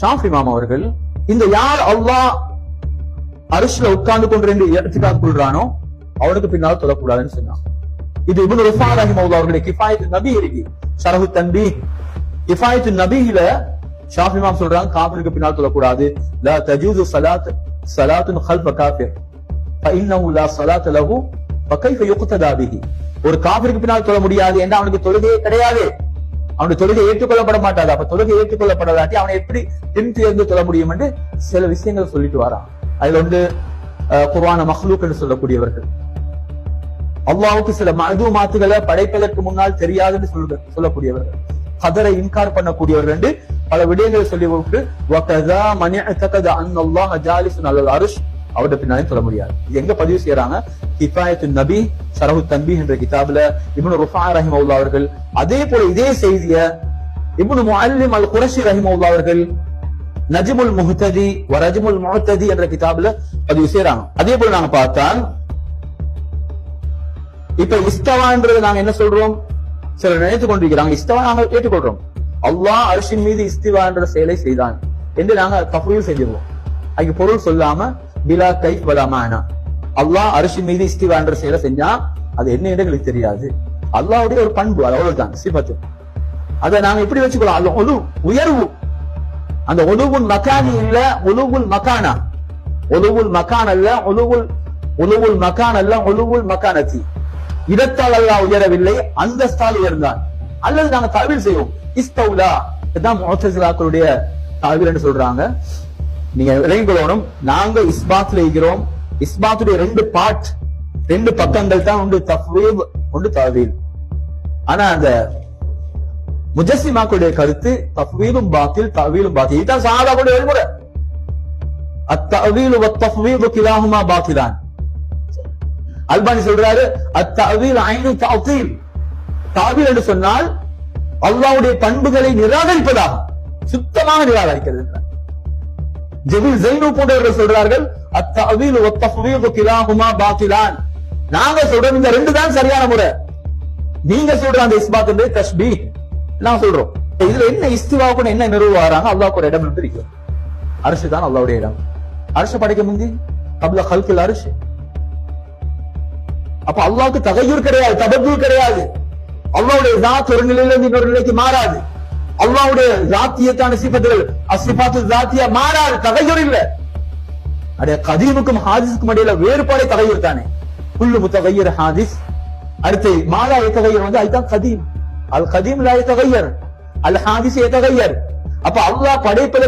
ஷாஃபி மாம் அவர்கள் இந்த யார் அல்லாஹ் அரிசில உட்கார்ந்து கொண்டு இடத்துக்காக கொள்றானோ அவனுக்கு பின்னால் தொடக்கூடாதுன்னு சொன்னான். இது இபுன் ருஃபா ரஹிம் அவர்களுடைய கிஃபாயத்து நபி இருக்கு. ஷரஹு தன்பி கிஃபாயத்து நபியில ஷாஃபி மாம் சொல்றாங்க காபிருக்கு பின்னால் சொல்லக்கூடாது லா தஜூது சலாத் சலாத்துன் ஹல்ஃப காஃபிர். ஃபஇன்னஹு லா சலாத் லஹு ஃபகைஃப யுக்ததா ஒரு காபிருக்கு பின்னால் தொழ முடியாது ஏன்னா அவனுக்கு தொழுதே கிடையாது. அவனுடைய தொழுகை ஏற்றுக்கொள்ளப்பட மாட்டாது அப்ப தொழுகை ஏற்றுக்கொள்ளப்படாதாட்டி அவனை எப்படி பின்தேர்ந்து தொழ முடியும் என்று சில விஷயங்கள் சொல்லிட்டு வரான். அதுல வந்து குர்வான மஹ்லூக் என்று சொல்லக்கூடியவர்கள். அல்லாவுக்கு சில மது மாத்துகளை படைப்பதற்கு முன்னால் தெரியாதுன்னு சொல்ற சொல்லக்கூடியவர்கள். கதரை இன்கார் பண்ணக்கூடியவர்கள் என்று பல விடயங்களை சொல்லி அன் அல்லாஹ் ஜாலிசுன் அலல் அவருடைய பின்னாலே சொல்ல முடியாது. எங்க பதிவு செய்யறாங்க? கிஃபாயத்து நபி ஷரஹு தன்பி என்ற கிதாபுல இப்னு ருஃபா ரஹிமவுல்லா அவர்கள் அதே போல இதே செய்திய இப்னு முஅல்லிம் அல் குரஷி ரஹிமவுல்லா அவர்கள் நஜ்முல் முஹ்ததி வரஜ்முல் முஹ்ததி என்ற கிதாபுல பதிவு செய்யறாங்க அதே போல நாங்க பார்த்தால் இப்ப இஸ்தவான்றது நாங்க என்ன சொல்றோம்? சிலர் நினைத்துக் கொண்டிருக்கிறாங்க இஸ்தவா நாங்க ஏற்றுக்கொள்றோம். அல்லாஹ் அரிசின் மீது இஸ்திவா என்ற செயலை செய்தான். என்று நாங்க தஃவீல் செஞ்சிருவோம். அதுக்கு பொருள் சொல்லாம பிலா கை வலா அல்லாஹ் அரிசி மீது இஸ்திவான்ற செயலை செஞ்சா அது என்ன எங்களுக்கு தெரியாது. அல்லாவுடைய ஒரு பண்பு அது அவ்வளவுதான் சிபத்து அதை நாங்க எப்படி வச்சுக்கலாம்? அது ஒலு உயர்வு. அந்த ஒலுவுல் மக்கானி இல்ல ஒலுவுல் மக்கானா ஒலுவுல் மக்கான் அல்ல ஒலுவுல் ஒலுவுல் மக்கான் அல்ல ஒலுவுல் மக்கானத்தி இடத்தால் அல்லா உயரவில்லை அந்தஸ்தால் உயர்ந்தான். அல்லது நாங்க தவிர செய்வோம். இஸ்தௌலா இதுதான் முத்தசிலாக்களுடைய தாவீர் என்று சொல்றாங்க. நீங்க விளங்கிக் கொள்ளணும். நாங்க இஸ்பாத்ல இருக்கிறோம் இஸ்பாத்துடைய ரெண்டு பார்ட் ரெண்டு பக்கங்கள் தான் உண்டு தஃவீவ் உண்டு தாவீல் ஆனா அந்த முஜஸ்ஸிமாக்களுடைய கருத்து தஃவீலும் பாத்தில் தவீலும் பாத்தில். இதுதான் சஹாபாக்களுடைய வழிமுறை. அத்தவீல் வத்தஃவீல் கிலாஹுமா பாத்திலான். அல்பானி சொல்றாரு அத்தவீல் ஐனு தஅதீல் தாவீல் என்று சொன்னால் அல்லாவுடைய பண்புகளை நிராகரிப்பதாகும். சுத்தமாக நிராகரிக்கிறது. ஜெபில் ஜெய்னு போன்றவர்கள் சொல்றார்கள் அத்தவில் வத்தஃவீல் கிலாஹுமா பாத்திலான். நாங்க சொல்றோம் இந்த ரெண்டு தான் சரியான முறை. நீங்க சொல்ற அந்த இஸ்பாத் என்பது நான் சொல்றோம். இதுல என்ன இஸ்திவாவுக்கு என்ன நிறுவாராங்க அல்லாவுக்கு ஒரு இடம் இருந்து இருக்கு. அரசு தான் அல்லாவுடைய இடம். அரசு படைக்க முந்தி கபல கல்கில் அரசு. அப்ப அல்லாவுக்கு தகையூர் கிடையாது தபத்தூர் கிடையாது. அல்லாவுடைய தான் ஒரு நிலையில இருந்து இன்னொரு நிலைக்கு மாறாது. அல்லாவுடைய ஜாத்தியத்தான சிபத்துகள் அசிபாத்து ஜாத்தியா மாறாது தகையூர் இல்ல. அடைய கதீமுக்கும் ஹாதிஸுக்கும் இடையில வேறுபாடே தகையூர் தானே. புல்லு முத்தகையர் ஹாதிஸ். அடுத்து மாலா எத்தகையர் வந்து அதுதான் கதீம். அல் கதீம் லா எத்தகையர் அல் ஹாதிஸ் எத்தகையர் அப்ப அல்லாஹ் படைப்பில